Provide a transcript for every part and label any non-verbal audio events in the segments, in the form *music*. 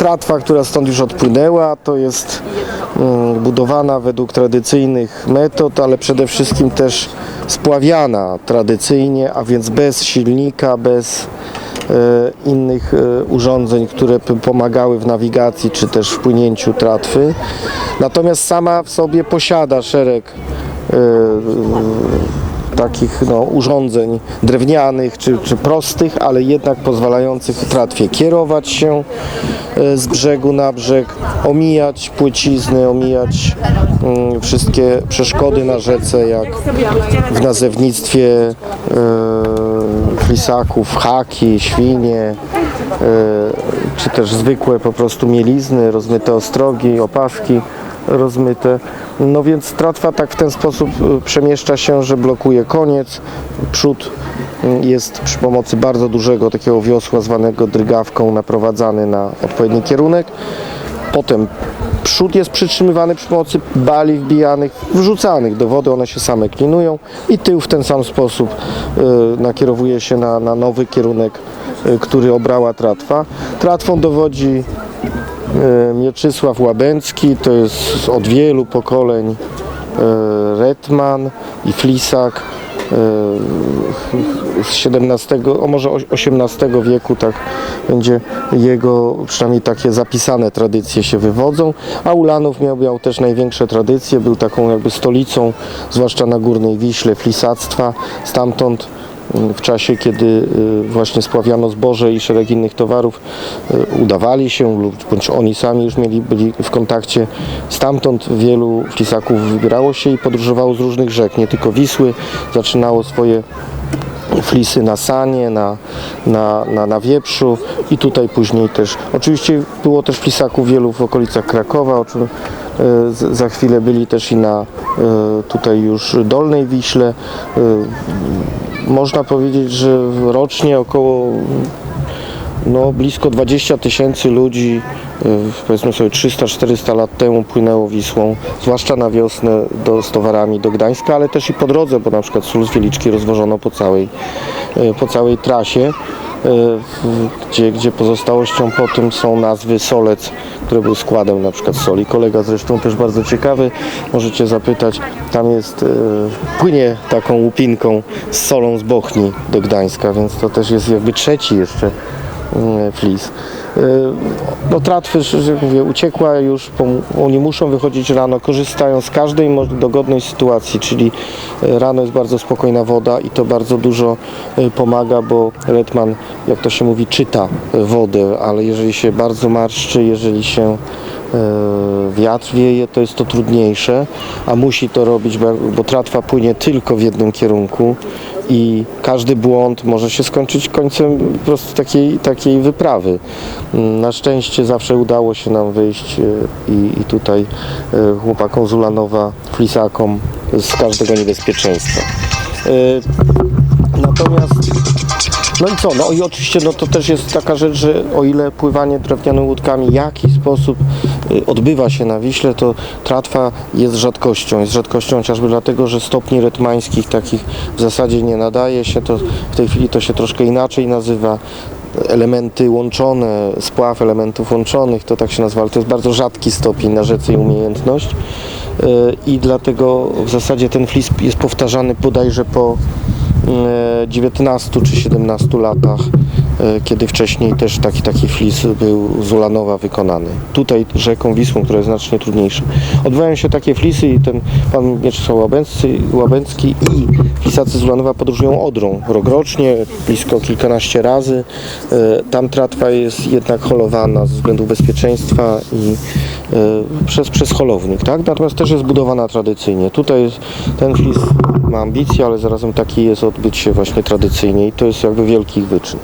tratwa, która stąd już odpłynęła, to jest mm, budowana według tradycyjnych metod, ale przede wszystkim też spławiana tradycyjnie, a więc bez silnika, bez e, innych e, urządzeń, które pomagały w nawigacji czy też w płynięciu tratwy. Natomiast sama w sobie posiada szereg e, takich no, urządzeń drewnianych czy, czy prostych, ale jednak pozwalających tratwie kierować się e, z brzegu na brzeg, omijać płycizny, omijać mm, wszystkie przeszkody na rzece, jak w nazewnictwie e, flisaków, haki, świnie, e, czy też zwykłe po prostu mielizny, rozmyte ostrogi, opawki rozmyte. No więc tratwa tak w ten sposób y, przemieszcza się, że blokuje koniec. Przód y, jest przy pomocy bardzo dużego takiego wiosła zwanego drgawką naprowadzany na odpowiedni kierunek. Potem przód jest przytrzymywany przy pomocy bali wbijanych, wrzucanych do wody, one się same klinują i tył w ten sam sposób y, nakierowuje się na, na nowy kierunek, y, który obrała tratwa. Tratwą dowodzi Mieczysław Łabęcki, to jest od wielu pokoleń e, Retman i Flisak e, z XVII, o może XVIII wieku, tak będzie jego, przynajmniej takie zapisane tradycje się wywodzą, a Ulanów miał, miał też największe tradycje, był taką jakby stolicą, zwłaszcza na Górnej Wiśle, flisactwa, stamtąd w czasie, kiedy y, właśnie spławiano zboże i szereg innych towarów, y, udawali się lub bądź oni sami już mieli, byli w kontakcie. Stamtąd wielu flisaków wybierało się i podróżowało z różnych rzek, nie tylko Wisły, zaczynało swoje flisy na Sanie, na, na, na, na Wieprzu i tutaj później też. Oczywiście było też flisaków wielu w okolicach Krakowa, o czym za chwilę byli też i na e, tutaj już Dolnej Wiśle. E, Można powiedzieć, że rocznie około no, blisko 20 tysięcy ludzi, powiedzmy sobie 300-400 lat temu płynęło Wisłą, zwłaszcza na wiosnę do, z towarami do Gdańska, ale też i po drodze, bo na przykład sól z Wieliczki rozwożono po całej, y, po całej trasie, y, gdzie, gdzie pozostałością po tym są nazwy solec, które były składem na przykład soli. Kolega zresztą też bardzo ciekawy, możecie zapytać, tam jest, y, płynie taką łupinką z solą z Bochni do Gdańska, więc to też jest jakby trzeci jeszcze flis. Y, No tratwy, jak mówię, uciekła już, oni muszą wychodzić rano, korzystają z każdej dogodnej sytuacji, czyli y, rano jest bardzo spokojna woda i to bardzo dużo y, pomaga, bo Letman, jak to się mówi, czyta wodę, ale jeżeli się bardzo marszczy, jeżeli się wiatr wieje, to jest to trudniejsze, a musi to robić, bo tratwa płynie tylko w jednym kierunku i każdy błąd może się skończyć końcem po prostu takiej, takiej wyprawy. Na szczęście zawsze udało się nam wyjść e, i, i tutaj e, chłopakom z Ulanowa, flisakom z każdego niebezpieczeństwa. E, Natomiast no i co? No i oczywiście no to też jest taka rzecz, że o ile pływanie drewnianymi łódkami w jakiś sposób odbywa się na Wiśle, to tratwa jest rzadkością. Jest rzadkością chociażby dlatego, że stopni retmańskich takich w zasadzie nie nadaje się. To w tej chwili to się troszkę inaczej nazywa. Elementy łączone, spław elementów łączonych, to tak się nazywa, ale to jest bardzo rzadki stopień na rzece i umiejętność. Y, I dlatego w zasadzie ten flis jest powtarzany bodajże po e, 19 czy 17 latach, kiedy wcześniej też taki taki flis był z Ulanowa wykonany. Tutaj rzeką Wisłą, która jest znacznie trudniejsza. Odbywają się takie flisy i ten pan Mieczysław Łabęcki, Łabęcki i flisacy z Ulanowa podróżują Odrą rokrocznie, blisko kilkanaście razy. E, Tam tratwa jest jednak holowana ze względu bezpieczeństwa i e, przez, przez holownik, tak? Natomiast też jest budowana tradycyjnie. Tutaj ten flis ma ambicje, ale zarazem taki jest odbyć się właśnie tradycyjnie i to jest jakby wielki wyczyn.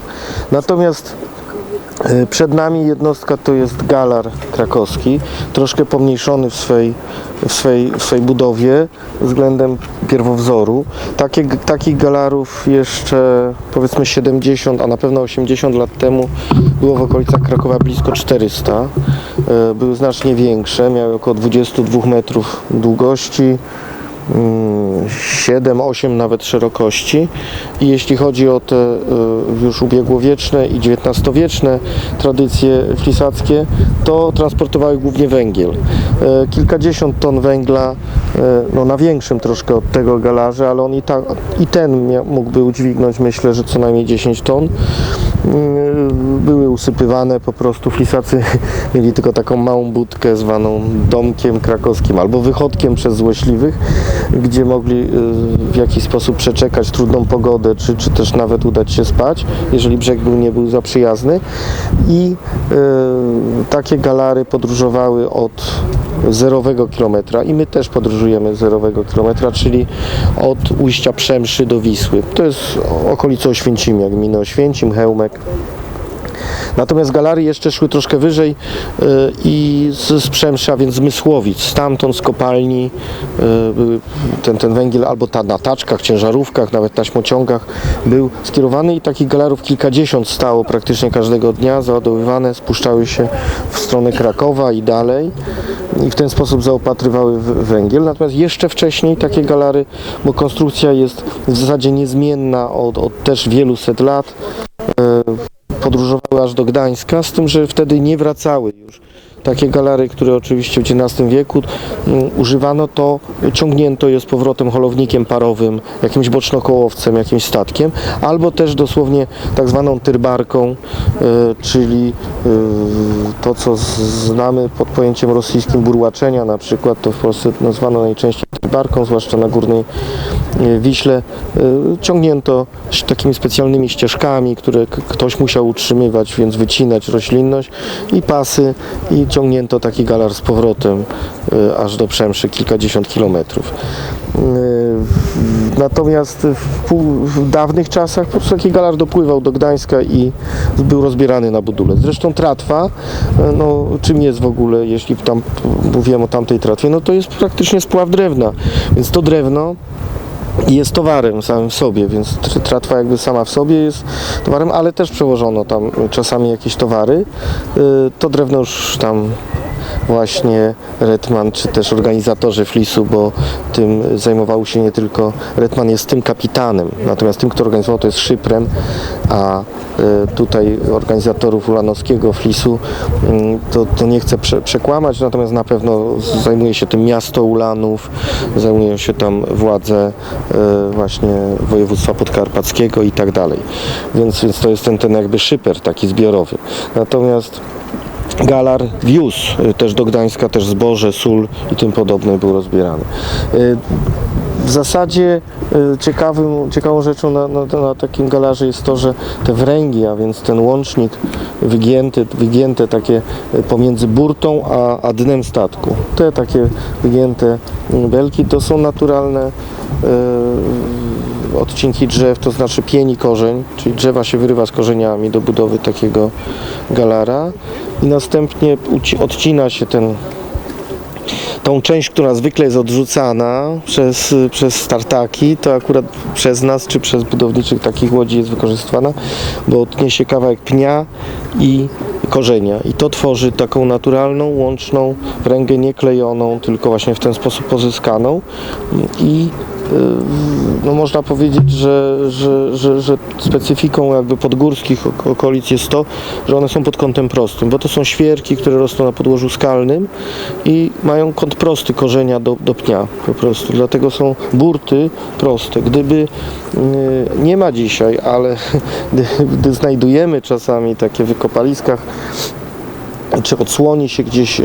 Natomiast e, przed nami jednostka to jest galar krakowski, troszkę pomniejszony w swej, w swej, w swej budowie względem pierwowzoru. Takie, takich galarów jeszcze powiedzmy 70, a na pewno 80 lat temu było w okolicach Krakowa blisko 400. E, Były znacznie większe, miały około 22 metrów długości, 7-8 nawet szerokości i jeśli chodzi o te y, już ubiegłowieczne i XIX-wieczne tradycje flisackie, to transportowały głównie węgiel. E, Kilkadziesiąt ton węgla, e, no na większym troszkę od tego galarze, ale on i, ta, i ten mógłby udźwignąć myślę, że co najmniej 10 ton. Mm, Były usypywane po prostu, flisacy *laughs* mieli tylko taką małą budkę zwaną domkiem krakowskim albo wychodkiem przez złośliwych, gdzie mogli y, w jakiś sposób przeczekać trudną pogodę, czy, czy też nawet udać się spać, jeżeli brzeg był, nie był za przyjazny. I y, takie galary podróżowały od zerowego kilometra i my też podróżujemy zerowego kilometra, czyli od ujścia Przemszy do Wisły. To jest okolica Oświęcimia, gminy Oświęcim, Hełmek. Natomiast galary jeszcze szły troszkę wyżej y, i z, z Przemsza, więc z Mysłowic. Stamtąd z kopalni były ten, ten węgiel albo ta, na taczkach, ciężarówkach, nawet taśmociągach był skierowany i takich galarów kilkadziesiąt stało praktycznie każdego dnia, załadowywane, spuszczały się w stronę Krakowa i dalej i w ten sposób zaopatrywały węgiel. Natomiast jeszcze wcześniej takie galary, bo konstrukcja jest w zasadzie niezmienna od, od też wielu set lat, podróżowały aż do Gdańska, z tym, że wtedy nie wracały już. Takie galary, które oczywiście w XIX wieku mm, używano, to ciągnięto je z powrotem holownikiem parowym, jakimś bocznokołowcem, jakimś statkiem, albo też dosłownie tak zwaną tyrbarką, e, czyli e, to, co znamy pod pojęciem rosyjskim burłaczenia, na przykład to w Polsce nazwano najczęściej tyrbarką, zwłaszcza na Górnej e, Wiśle. Ciągnięto takimi specjalnymi ścieżkami, które ktoś musiał utrzymywać, więc wycinać roślinność i pasy i ciągnięto taki galar z powrotem e, aż do Przemszy, kilkadziesiąt kilometrów. W- Natomiast w, w dawnych czasach po prostu taki galar dopływał do Gdańska i był rozbierany na budule. Zresztą tratwa, e, no czym jest w ogóle, jeśli tam mówiłem o tamtej tratwie, no to jest praktycznie spław drewna, więc to drewno jest towarem samym w sobie, więc tr- tratwa jakby sama w sobie jest towarem, ale też przewożono tam czasami jakieś towary. Y, To drewno już tam właśnie Retman, czy też organizatorzy Flisu, bo tym zajmował się nie tylko Retman jest tym kapitanem, natomiast tym, kto organizował to jest Szyprem, a y, tutaj organizatorów ulanowskiego Flisu mm, to, to nie chcę prze, przekłamać, natomiast na pewno zajmuje się tym miasto Ulanów, zajmują się tam władze y, właśnie województwa podkarpackiego i tak dalej. Więc, więc to jest ten, ten jakby szyper taki zbiorowy. Natomiast Galar wiózł y, też do Gdańska też zboże, sól i tym podobne był rozbierany. Y, W zasadzie y, ciekawym, ciekawą rzeczą na, na, na takim galarze jest to, że te wręgi, a więc ten łącznik wygięty, wygięte takie pomiędzy burtą a, a dnem statku. Te takie wygięte y, belki to są naturalne odcinki drzew, to znaczy pieni korzeń, czyli drzewa się wyrywa z korzeniami do budowy takiego galara. I następnie odcina się ten tą część, która zwykle jest odrzucana przez, przez startaki, to akurat przez nas czy przez budowniczych takich łodzi jest wykorzystywana, bo odtnie się kawałek pnia i korzenia. I to tworzy taką naturalną, łączną ręgę nieklejoną, tylko właśnie w ten sposób pozyskaną. I no można powiedzieć, że, że, że, że specyfiką jakby podgórskich ok- okolic jest to, że one są pod kątem prostym, bo to są świerki, które rosną na podłożu skalnym i mają kąt prosty korzenia do, do pnia po prostu. Dlatego są burty proste. Gdyby y, nie ma dzisiaj, ale *laughs* gdy, gdy znajdujemy czasami takie wykopaliskach czy odsłoni się gdzieś e,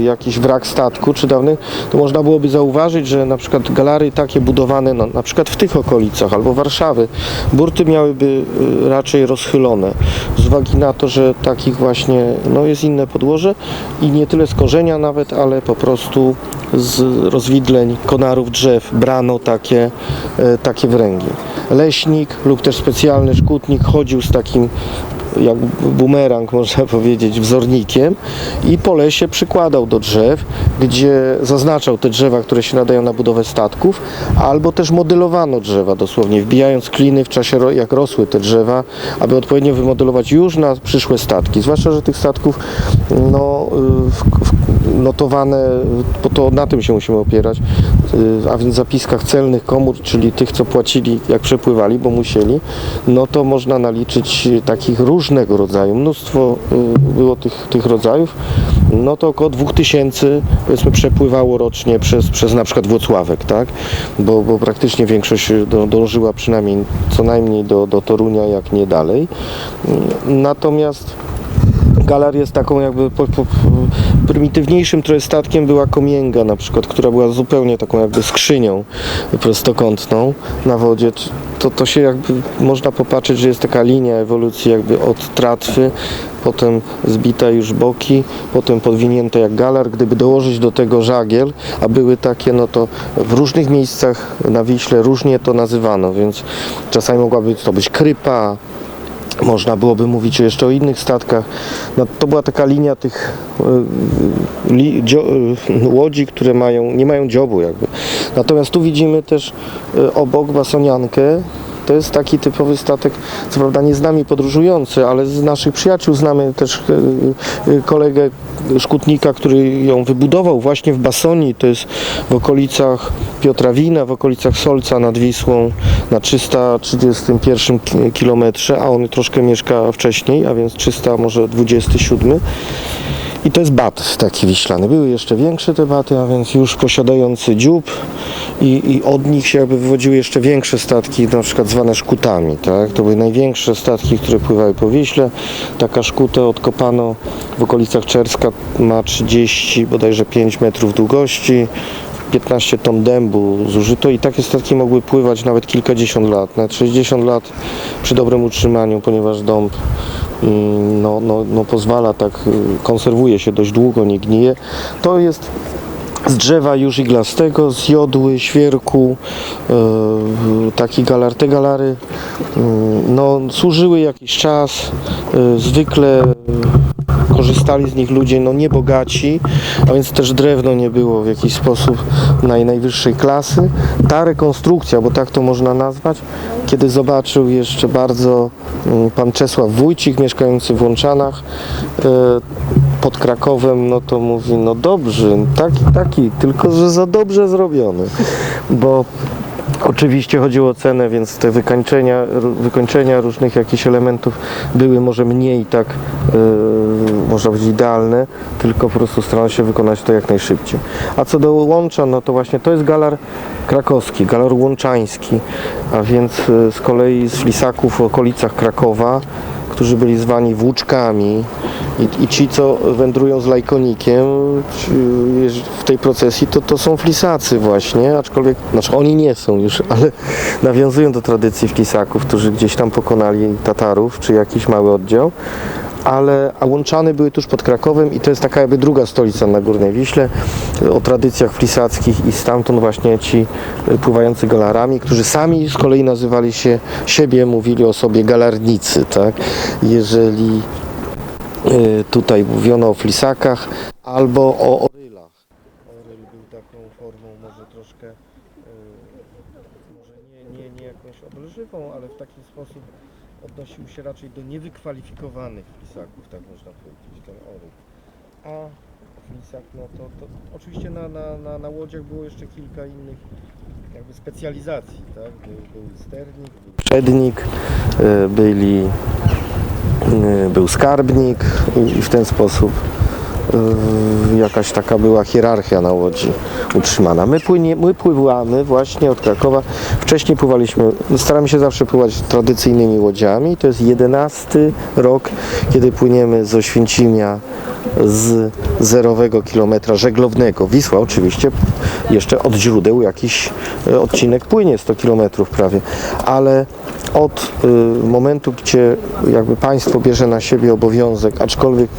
jakiś wrak statku czy dawnych, to można byłoby zauważyć, że na przykład galary takie budowane na, na przykład w tych okolicach albo Warszawy, burty miałyby e, raczej rozchylone z uwagi na to, że takich właśnie no jest inne podłoże i nie tyle z korzenia nawet, ale po prostu z rozwidleń konarów drzew brano takie, e, takie wręgi. Leśnik lub też specjalny szkutnik chodził z takim jak bumerang można *laughs* powiedzieć, wzornikiem i po lesie przykładał do drzew, gdzie zaznaczał te drzewa, które się nadają na budowę statków, albo też modelowano drzewa dosłownie, wbijając kliny w czasie jak rosły te drzewa, aby odpowiednio wymodelować już na przyszłe statki. Zwłaszcza, że tych statków no, w, w, notowane, bo to na tym się musimy opierać, y, a więc zapiskach celnych komór, czyli tych, co płacili, jak przepływali, bo musieli, no to można naliczyć takich różnego rodzaju, mnóstwo y, było tych, tych rodzajów, no to około 2000 powiedzmy przepływało rocznie przez, przez na przykład Włocławek, tak, bo, bo praktycznie większość do, dążyła przynajmniej co najmniej do, do Torunia, jak nie dalej. Natomiast Galar jest taką jakby po, po, prymitywniejszym trochę statkiem była komięga na przykład, która była zupełnie taką jakby skrzynią prostokątną na wodzie. To, to się jakby można popatrzeć, że jest taka linia ewolucji jakby od tratwy, potem zbita już boki, potem podwinięte jak galar. Gdyby dołożyć do tego żagiel, a były takie, no to w różnych miejscach na Wiśle różnie to nazywano, więc czasami mogłaby to być krypa, można byłoby mówić jeszcze o innych statkach. No, to była taka linia tych y, li, dzio, y, łodzi, które mają, nie mają dziobu jakby. Natomiast tu widzimy też y, obok Basoniankę. To jest taki typowy statek, co prawda nie z nami podróżujący, ale z naszych przyjaciół znamy też y, y, kolegę szkutnika, który ją wybudował właśnie w Basonii. To jest w okolicach Piotra Wina, w okolicach Solca nad Wisłą na 331 ki- kilometrze, a on troszkę mieszka wcześniej, a więc 300, może 27. I to jest bat taki wiślany. Były jeszcze większe te baty, a więc już posiadający dziób i, i od nich się jakby wywodziły jeszcze większe statki, na przykład zwane szkutami, tak? To były największe statki, które pływały po Wiśle. Taka szkutę odkopano w okolicach Czerska, ma 30, bodajże 5 metrów długości. 15 ton dębu zużyto i takie statki mogły pływać nawet kilkadziesiąt lat, nawet 60 lat przy dobrym utrzymaniu, ponieważ dąb mm, no, no, no pozwala tak, y, konserwuje się dość długo, nie gnije. To jest z drzewa już iglastego, z jodły, świerku, e, taki galar. Te galary mm, no, służyły jakiś czas, e, zwykle e, korzystali z nich ludzie no, niebogaci, a więc też drewno nie było w jakiś sposób naj, najwyższej klasy. Ta rekonstrukcja, bo tak to można nazwać, kiedy zobaczył jeszcze bardzo mm, pan Czesław Wójcik, mieszkający w Łączanach, e, pod Krakowem, no to mówi, no dobrze, taki, taki, tylko że za dobrze zrobiony, bo Oczywiście chodziło o cenę, więc te wykończenia, wykończenia różnych jakichś elementów były może mniej tak, yy, można powiedzieć, idealne, tylko po prostu starano się wykonać to jak najszybciej. A co do łącza, no to właśnie to jest galar krakowski, galar łączański, a więc yy, z kolei z flisaków w okolicach Krakowa, którzy byli zwani włóczkami i, i ci, co wędrują z lajkonikiem w tej procesji, to, to są flisacy właśnie, aczkolwiek, znaczy oni nie są już, *laughs* ale nawiązują do tradycji flisaków, którzy gdzieś tam pokonali Tatarów, czy jakiś mały oddział. Ale a Łączany były tuż pod Krakowem i to jest taka jakby druga stolica na Górnej Wiśle o tradycjach flisackich i stamtąd właśnie ci y, pływający galarami, którzy sami z kolei nazywali się, siebie mówili o sobie galarnicy, tak? Jeżeli y, tutaj mówiono o flisakach albo o orylach. Oryl był taką formą może troszkę, y, może nie, nie, nie jakąś ale w taki sposób odnosił się raczej do niewykwalifikowanych flisaków, tak można powiedzieć, ten oryl. A flisak, no to, to oczywiście na, na, na, na łodziach było jeszcze kilka innych jakby specjalizacji, tak? Był, był sternik, był przednik, y, byli y, był skarbnik i, w ten sposób jakaś taka była hierarchia na łodzi utrzymana. My, płynie, my pływamy właśnie od Krakowa. Wcześniej pływaliśmy, staramy się zawsze pływać tradycyjnymi łodziami. To jest jedenasty rok, kiedy płyniemy z Oświęcimia z zerowego kilometra żeglownego. Wisła oczywiście jeszcze od źródeł jakiś e, odcinek płynie 100 kilometrów prawie, ale od y, momentu, gdzie jakby państwo bierze na siebie obowiązek, aczkolwiek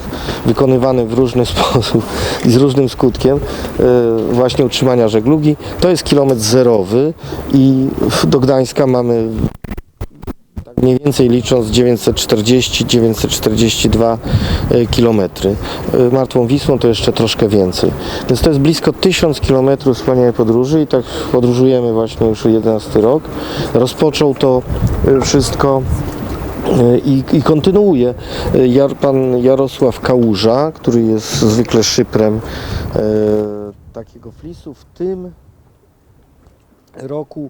wykonywany w różny *laughs* sposób i z różnym skutkiem, y, właśnie utrzymania żeglugi, to jest kilometr zerowy i do Gdańska mamy mniej więcej licząc 940-942 kilometry. Y, Martwą Wisłą to jeszcze troszkę więcej. Więc to jest blisko 1000 kilometrów wspaniałej podróży i tak podróżujemy właśnie już 11 rok. Rozpoczął to y, wszystko i, i kontynuuje. E, Jar, pan Jarosław Kałuża, który jest zwykle szyprem e, takiego flisu, w tym roku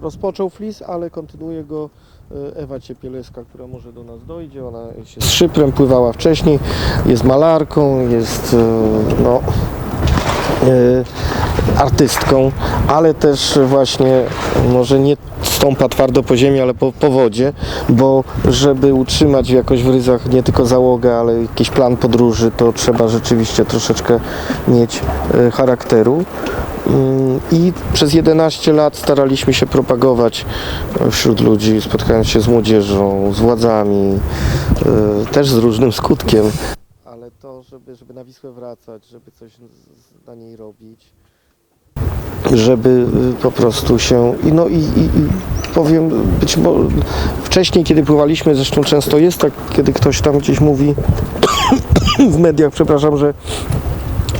rozpoczął flis, ale kontynuuje go e, Ewa Ciepieleska, która może do nas dojdzie. Ona jest z szyprem, pływała wcześniej, jest malarką, jest e, no, artystką, ale też właśnie może nie stąpa twardo po ziemi, ale po, po wodzie, bo żeby utrzymać jakoś w ryzach nie tylko załogę, ale jakiś plan podróży, to trzeba rzeczywiście troszeczkę mieć e, charakteru. Mm, I przez 11 lat staraliśmy się propagować e, wśród ludzi, spotkając się z młodzieżą, z władzami, e, też z różnym skutkiem. Ale to, żeby, żeby na Wisłę wracać, żeby coś na niej robić, żeby y, po prostu się no i, i, i powiem być może wcześniej kiedy pływaliśmy zresztą często jest tak kiedy ktoś tam gdzieś mówi *coughs* w mediach przepraszam że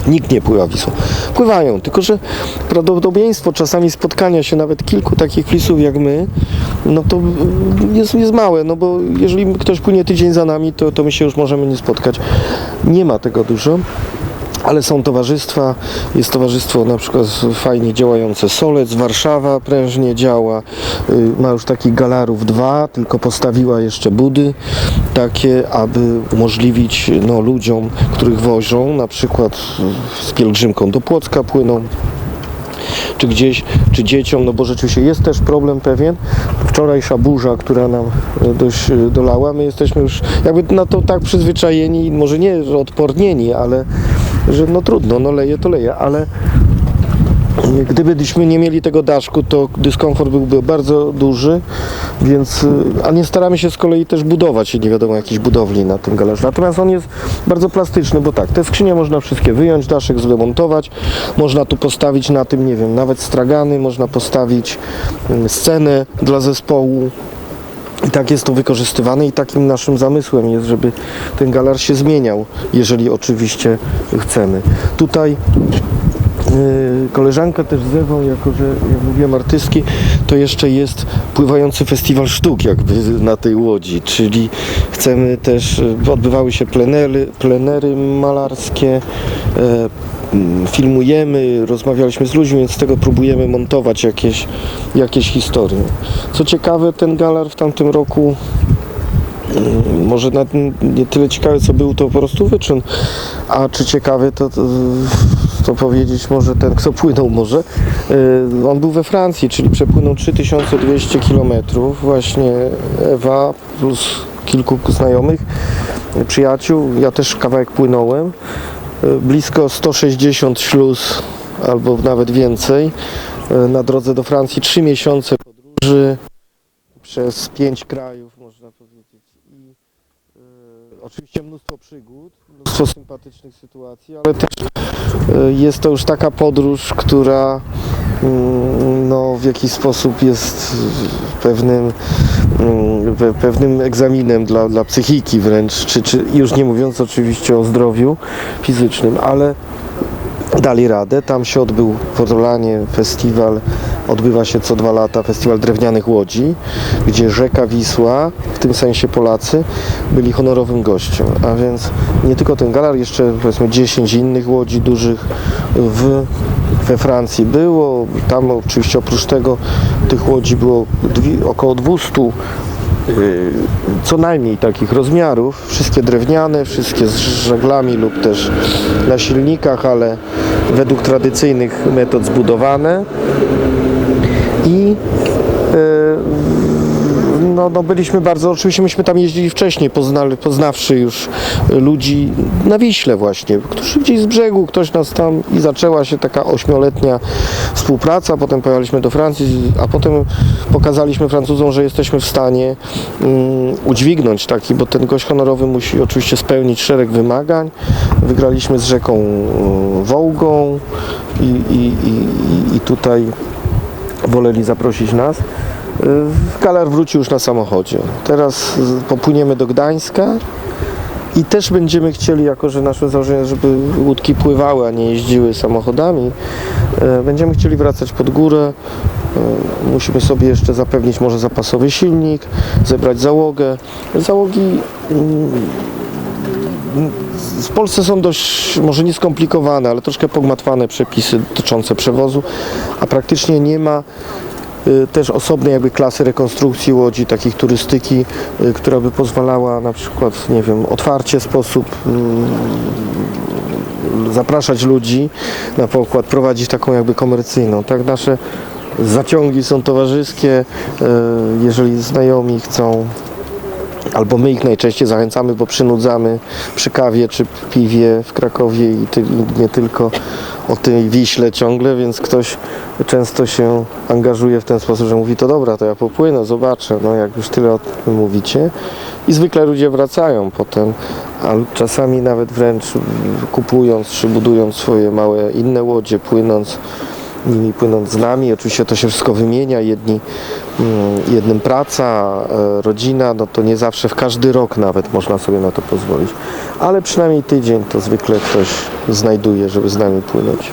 nikt nie pływa Wisłą. Pływają tylko że prawdopodobieństwo czasami spotkania się nawet kilku takich flisów jak my no to y, jest, jest małe no bo jeżeli ktoś płynie tydzień za nami to, to my się już możemy nie spotkać. Nie ma tego dużo ale są towarzystwa, jest towarzystwo na przykład fajnie działające. Solec, Warszawa prężnie działa, y, ma już takich galarów dwa, tylko postawiła jeszcze budy takie, aby umożliwić no, ludziom, których wożą, na przykład z pielgrzymką do Płocka płyną, czy gdzieś, czy dzieciom, no bo rzeczywiście jest też problem pewien. Wczorajsza burza, która nam e, dość e, dolała, my jesteśmy już jakby na to tak przyzwyczajeni, może nie odpornieni, ale że no trudno, no leje to leje, ale Gdybyśmy nie mieli tego daszku, to dyskomfort byłby bardzo duży, więc, y, a nie staramy się z kolei też budować nie wiadomo jakichś budowli na tym galerze. Natomiast on jest bardzo plastyczny, bo tak, te skrzynie można wszystkie wyjąć, daszek zdemontować, można tu postawić na tym, nie wiem, nawet stragany, można postawić mm, scenę dla zespołu, i tak jest to wykorzystywane i takim naszym zamysłem jest, żeby ten galar się zmieniał, jeżeli oczywiście chcemy. Tutaj koleżanka też z Ewą, jako że jak mówiłem artystki, to jeszcze jest pływający festiwal sztuk jakby na tej łodzi, czyli chcemy też, yy, odbywały się plenery, plenery malarskie, mm, filmujemy, rozmawialiśmy z ludźmi, więc z tego próbujemy montować jakieś, jakieś historie. Co ciekawe, ten galar w tamtym roku może nie tyle ciekawe, co był to po prostu wyczyn, a czy ciekawy, to, to, to powiedzieć może ten, kto płynął może. Yy, On był we Francji, czyli przepłynął 3200 km. Właśnie Ewa plus kilku znajomych, przyjaciół. Ja też kawałek płynąłem. Yy, Blisko 160 śluz albo nawet więcej. Yy, Na drodze do Francji 3 miesiące podróży przez pięć krajów, można powiedzieć. I oczywiście mnóstwo przygód, mnóstwo sympatycznych sytuacji, ale też jest to już taka podróż, która mm, no, w jakiś sposób jest pewnym, mm, pe- pewnym egzaminem dla, dla psychiki wręcz, czy, czy już nie mówiąc oczywiście o zdrowiu fizycznym, ale dali radę. Tam się odbył w festiwal, odbywa się co dwa lata festiwal drewnianych łodzi, gdzie rzeka Wisła, w tym sensie Polacy, byli honorowym gościem. A więc nie tylko ten galar, jeszcze powiedzmy 10 innych łodzi dużych w, we Francji było. Tam oczywiście oprócz tego tych łodzi było dwie, około 200 y, co najmniej takich rozmiarów, wszystkie drewniane, wszystkie z żaglami lub też na silnikach, ale według tradycyjnych metod zbudowane. E, no, no byliśmy bardzo, oczywiście myśmy tam jeździli wcześniej, poznali, poznawszy już ludzi na Wiśle właśnie, którzy gdzieś z brzegu, ktoś nas tam i zaczęła się taka ośmioletnia współpraca, potem pojechaliśmy do Francji, a potem pokazaliśmy Francuzom, że jesteśmy w stanie mm, udźwignąć taki, bo ten gość honorowy musi oczywiście spełnić szereg wymagań. Wygraliśmy z rzeką mm, Wołgą i, i, i- i tutaj woleli zaprosić nas. Y, Galar wrócił już na samochodzie. Teraz y, popłyniemy do Gdańska i też będziemy chcieli, jako że nasze założenie, żeby łódki pływały, a nie jeździły samochodami, y, będziemy chcieli wracać pod górę E, Musimy sobie jeszcze zapewnić może zapasowy silnik, zebrać załogę. Załogi mm, w Polsce są dość, może nie skomplikowane, ale troszkę pogmatwane przepisy dotyczące przewozu, a praktycznie nie ma y, też osobnej jakby klasy rekonstrukcji łodzi, takich turystyki, y, która by pozwalała na przykład, nie wiem, otwarcie sposób mm, zapraszać ludzi na pokład, prowadzić taką jakby komercyjną. Tak nasze zaciągi są towarzyskie, y, jeżeli znajomi chcą albo my ich najczęściej zachęcamy, bo przynudzamy przy kawie czy piwie w Krakowie i ty, nie tylko o tej Wiśle ciągle, więc ktoś często się angażuje w ten sposób, że mówi to dobra, to ja popłynę, zobaczę, no jak już tyle o tym mówicie. I zwykle ludzie wracają potem, a czasami nawet wręcz kupując czy budując swoje małe inne łodzie, płynąc nimi płynąc z nami. Oczywiście to się wszystko wymienia. Jedni, mm, jednym praca, e, rodzina, no to nie zawsze w każdy rok nawet można sobie na to pozwolić. Ale przynajmniej tydzień to zwykle ktoś znajduje, żeby z nami płynąć.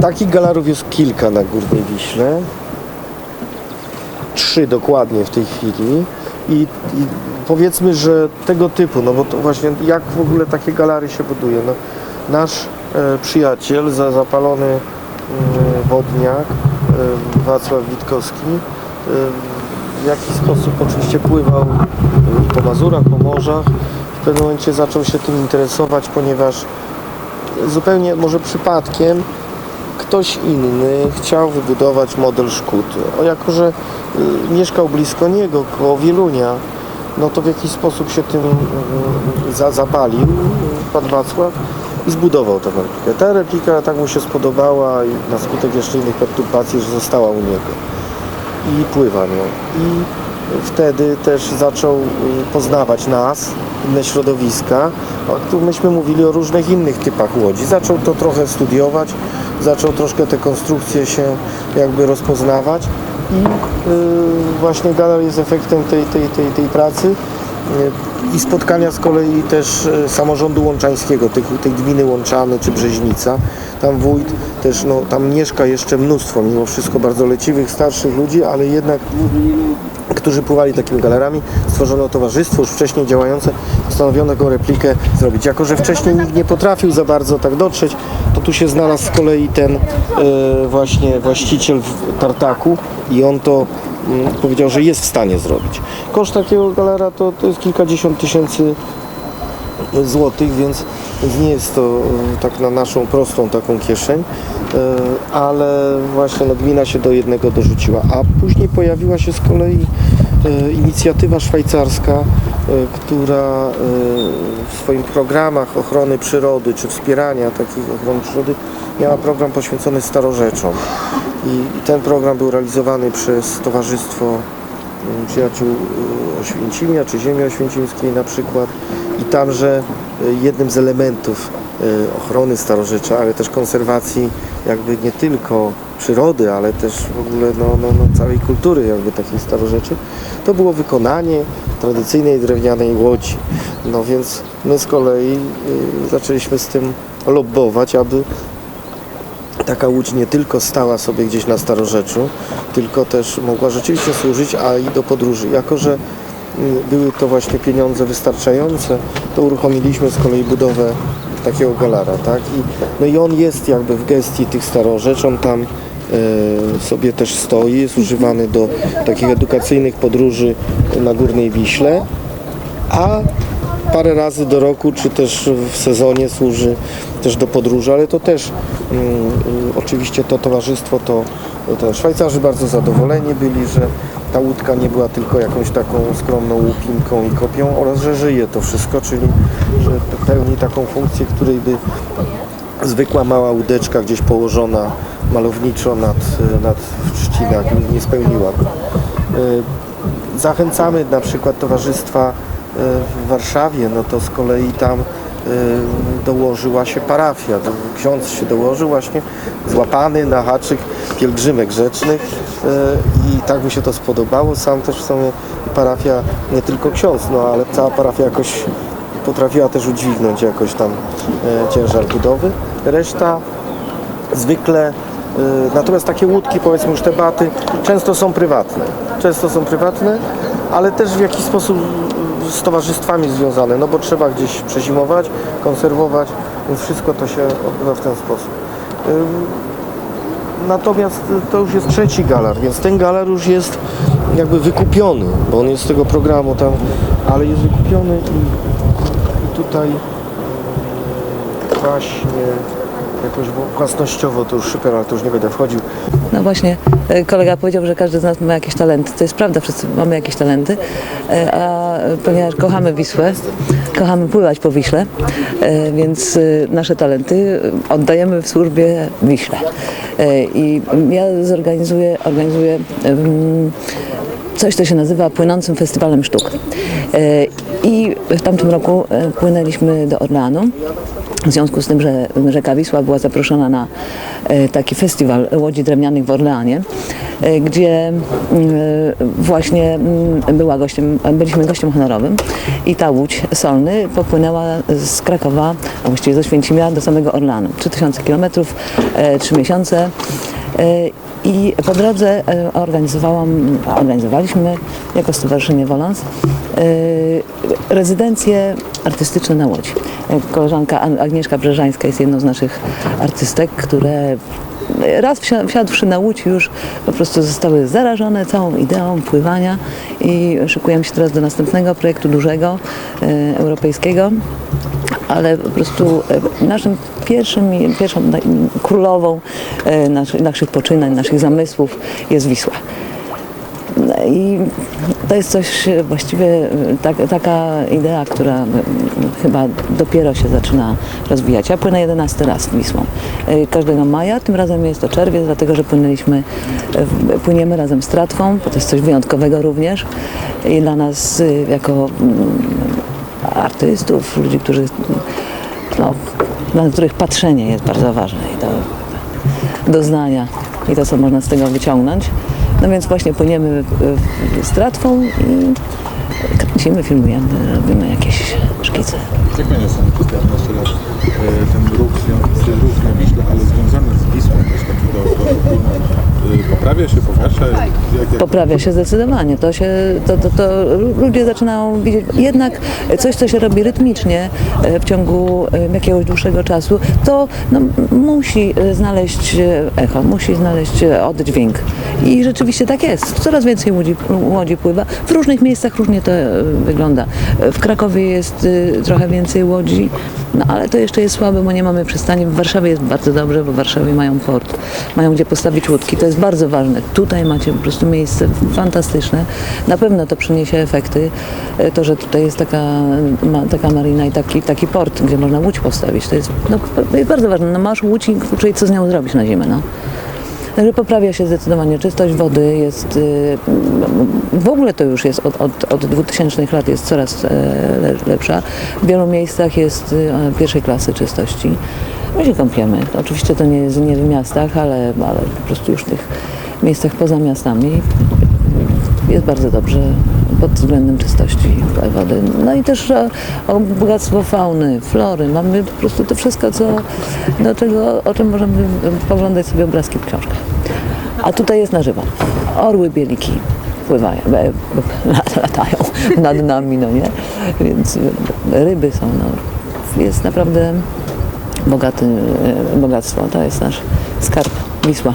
Takich galarów jest kilka na Górnej Wiśle. Trzy dokładnie w tej chwili. I, i powiedzmy, że tego typu, no bo to właśnie jak w ogóle takie galary się buduje. No, nasz e, przyjaciel, za, zapalony e, wodniak, e, Wacław Witkowski, e, w jakiś sposób oczywiście pływał e, po Mazurach, po morzach. W pewnym momencie zaczął się tym interesować, ponieważ zupełnie może przypadkiem ktoś inny chciał wybudować model Szkuty. O, jako, że y, mieszkał blisko niego, koło Wielunia, no to w jakiś sposób się tym y, za, zapalił pan Wacław i zbudował tę replikę. Ta replika tak mu się spodobała i na skutek jeszcze innych perturbacji, że została u niego i pływa nią. I wtedy też zaczął y, poznawać nas, inne środowiska. Tu myśmy mówili o różnych innych typach łodzi. Zaczął to trochę studiować, zaczął troszkę te konstrukcje się jakby rozpoznawać i y, właśnie Galar jest efektem tej, tej, tej, tej pracy y, i spotkania z kolei też samorządu łączańskiego, tej, tej gminy Łączany czy Brzeźnica. Tam wójt też, no, tam mieszka jeszcze mnóstwo, mimo wszystko bardzo leciwych, starszych ludzi, ale jednak którzy pływali takimi galerami, stworzono towarzystwo już wcześniej działające, postanowiono go replikę zrobić. Jako, że wcześniej nikt nie potrafił za bardzo tak dotrzeć, to tu się znalazł z kolei ten e, właśnie właściciel w tartaku i on to mm, powiedział, że jest w stanie zrobić. Koszt takiego galera to, to jest kilkadziesiąt tysięcy złotych, więc, nie jest to e, tak na naszą prostą taką kieszeń, e, ale właśnie no, gmina się do jednego dorzuciła, a później pojawiła się z kolei e, inicjatywa szwajcarska, która w swoich programach ochrony przyrody czy wspierania takich ochrony przyrody miała program poświęcony starorzeczom. I, ten program był realizowany przez Towarzystwo Przyjaciół y, Oświęcimia czy Ziemi Oświęcimskiej na przykład i tamże y, jednym z elementów y, ochrony starorzecza, ale też konserwacji jakby nie tylko przyrody, ale też w ogóle no, no, no, całej kultury jakby takiej starorzeczy, to było wykonanie tradycyjnej drewnianej łodzi. No więc my z kolei zaczęliśmy z tym lobbować, aby taka łódź nie tylko stała sobie gdzieś na starorzeczu, tylko też mogła rzeczywiście służyć, a i do podróży. Jako, że mm, były to właśnie pieniądze wystarczające, to uruchomiliśmy z kolei budowę takiego galara, tak? I, no i on jest jakby w gestii tych starorzecz, on tam e, sobie też stoi, jest używany do takich edukacyjnych podróży na Górnej Wiśle, a parę razy do roku, czy też w sezonie służy też do podróży, ale to też mm, mm, oczywiście to towarzystwo, to, to Szwajcarzy bardzo zadowoleni byli, że ta łódka nie była tylko jakąś taką skromną łupinką i kopią oraz, że żyje to wszystko, czyli że pełni taką funkcję, której by zwykła mała łódeczka gdzieś położona malowniczo nad, nad trzcinach nie spełniła. Zachęcamy na przykład towarzystwa e, w Warszawie, no to z kolei tam e, dołożyła się parafia. Ksiądz się dołożył właśnie, złapany na haczyk pielgrzymek grzecznych e, i tak mi się to spodobało. Sam też w sumie parafia, nie tylko ksiądz, no ale cała parafia jakoś potrafiła też udźwignąć jakoś tam e, ciężar budowy. Reszta zwykle, natomiast takie łódki, powiedzmy już te baty, często są prywatne. Często są prywatne, ale też w jakiś sposób z towarzystwami związane, no bo trzeba gdzieś przezimować, konserwować, więc wszystko to się odbywa w ten sposób. Natomiast to już jest trzeci galar, więc ten galar już jest jakby wykupiony, bo on jest z tego programu tam, ale jest wykupiony i, i tutaj e, właśnie jakoś własnościowo to już super, ale to już nie będę wchodził. No właśnie, e, kolega powiedział, że każdy z nas ma jakieś talenty. To jest prawda, wszyscy mamy jakieś talenty, e, a ponieważ kochamy Wisłę, kochamy pływać po Wiśle, e, więc nasze talenty oddajemy w służbie Wiśle. I ja zorganizuję, organizuję coś, co się nazywa Płynącym Festiwalem Sztuk. E, I w tamtym roku e, płynęliśmy do Orleanu. W związku z tym, że rzeka Wisła była zaproszona na e, taki festiwal łodzi drewnianych w Orleanie, gdzie mm, właśnie mm, była gościem, byliśmy gościem honorowym i ta łódź Solny popłynęła z Krakowa, a właściwie z Oświęcimia do samego Orlanu. 3000 km, 3 miesiące. I po drodze e, organizowałam, organizowaliśmy jako Stowarzyszenie Wolans e, rezydencje artystyczne na Łodzi. Koleżanka An- Agnieszka Brzeżańska jest jedną z naszych artystek, które raz wsia- wsiadłszy na łódź już po prostu zostały zarażone całą ideą pływania i szykujemy się teraz do następnego projektu dużego, e, europejskiego ale po prostu e, naszym pierwszym, pierwszą królową e, naszych, poczynań, naszych zamysłów jest Wisła. No I to jest coś e, właściwie tak, taka idea, która chyba dopiero się zaczyna rozwijać. Ja płynę 11 raz Wisłą. Każdego maja, tym razem jest to czerwiec, dlatego że płynęliśmy, płyniemy razem z Tratwą, to jest coś wyjątkowego również i dla nas jako mm, artystów, ludzi, którzy, no, dla których patrzenie jest bardzo ważne i to doznania i to, co można z tego wyciągnąć. No więc właśnie płyniemy z tratwą i kręcimy, filmujemy, robimy jakieś szkice. Jak Panie są przez te 15 lat ten ruch, ten ruch na Wiśle, ale związany z Wisłą też taki dookoła, e, poprawia się, pogarsza? Jak, jak, Poprawia się zdecydowanie. To, się, to, to, to ludzie zaczynają widzieć jednak coś, co się robi rytmicznie e, w ciągu e, jakiegoś dłuższego czasu, to no, musi e, znaleźć echo, musi znaleźć oddźwięk. I rzeczywiście tak jest. Coraz więcej łodzi, łodzi pływa. W różnych miejscach różnie to wygląda. W Krakowie jest e, trochę więcej łodzi, no ale to jeszcze jest słabe, bo nie mamy przystani. W Warszawie jest bardzo dobrze, bo w Warszawie mają port, mają gdzie postawić łódki. To jest bardzo ważne. Tutaj macie po prostu miejsce fantastyczne. Na pewno to przyniesie efekty. E, To, że tutaj jest taka, ma, taka marina i taki, taki port, gdzie można łódź postawić. To jest, no, jest bardzo ważne. No, masz łódź i co z nią zrobić na zimę. No. Także poprawia się zdecydowanie czystość wody, jest y, w ogóle to już jest od, od, od 2000 lat jest coraz e, le, lepsza. W wielu miejscach jest y, pierwszej klasy czystości. My się kąpiemy. Oczywiście to nie jest nie w miastach, ale, ale po prostu już w tych miejscach poza miastami jest bardzo dobrze pod względem czystości wody. No i też o, o bogactwo fauny, flory. Mamy po prostu to wszystko, co, do czego, o czym możemy poglądać sobie obrazki w książkach. A tutaj jest na żywo. Orły bieliki pływają, e, *laughs* latają nad nami, no nie? Więc ryby są, no. Jest naprawdę bogaty, e, bogactwo. To jest nasz skarb Wisła.